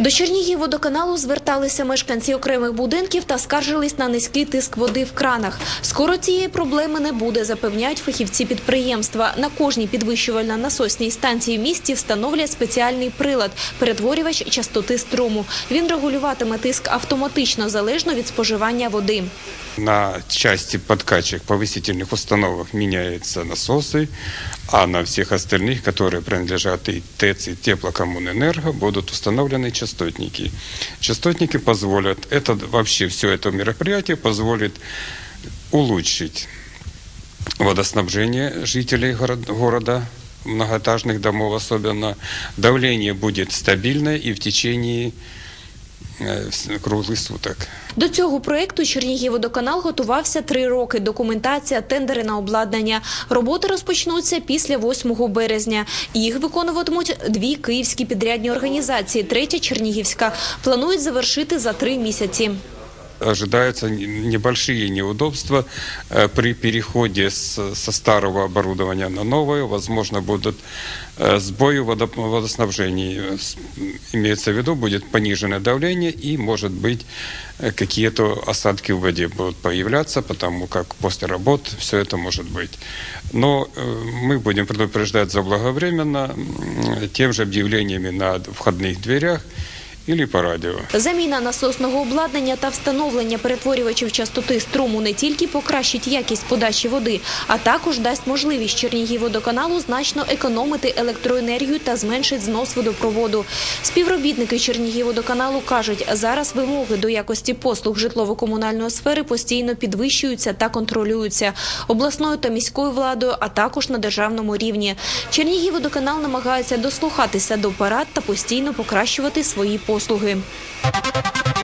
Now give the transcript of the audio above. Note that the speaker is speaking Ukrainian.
До Чернігівводоканалу зверталися мешканці окремих будинків та скаржились на низький тиск води в кранах. Скоро цієї проблеми не буде, запевняють фахівці підприємства. На кожній підвищувально-насосній станції в місті встановлять спеціальний прилад – перетворювач частоти струму. Він регулюватиме тиск автоматично, залежно від споживання води. На части подкачек повысительных установок меняются насосы, а на всех остальных, которые принадлежат и ТЭЦ, и Теплокоммунэнерго, будут установлены Частотники. Частотники позволят, это вообще все это мероприятие позволит улучшить водоснабжение жителей город- города, многоэтажных домов особенно. Давление будет стабильное и в течение э, с- суток. До цього проекту Чернігівводоканал готувався три роки. Документація, тендери на обладнання. Роботи розпочнуться після 8 березня. Їх виконуватимуть дві київські підрядні організації, третя Чернігівська. Планують завершити за три місяці. Ожидаются не- небольшие неудобства э, при переходе со старого оборудования на новое. Возможно, будут э, сбои в водо- водоснабжении. Имеется в виду, будет пониженное давление и, может быть, э, какие-то осадки в воде будут появляться, потому как после работ все это может быть. Но мы будем предупреждать заблаговременно тем же объявлениями на входных дверях или по радио. Заміна насосного обладнання та встановлення перетворювачів частоти струму не тільки покращить якість подачі води, а також дасть можливість Чернігівводоканалу значно економити електроенергію та зменшить знос водопроводу. Співробітники Чернігівводоканалу кажуть, зараз вимоги до якості послуг житлово-комунальної сфери постійно підвищуються та контролюються обласною та міською владою, а також на державному рівні. Чернігівводоканал намагається дослухатися до парад та постійно покращувати свої послуги.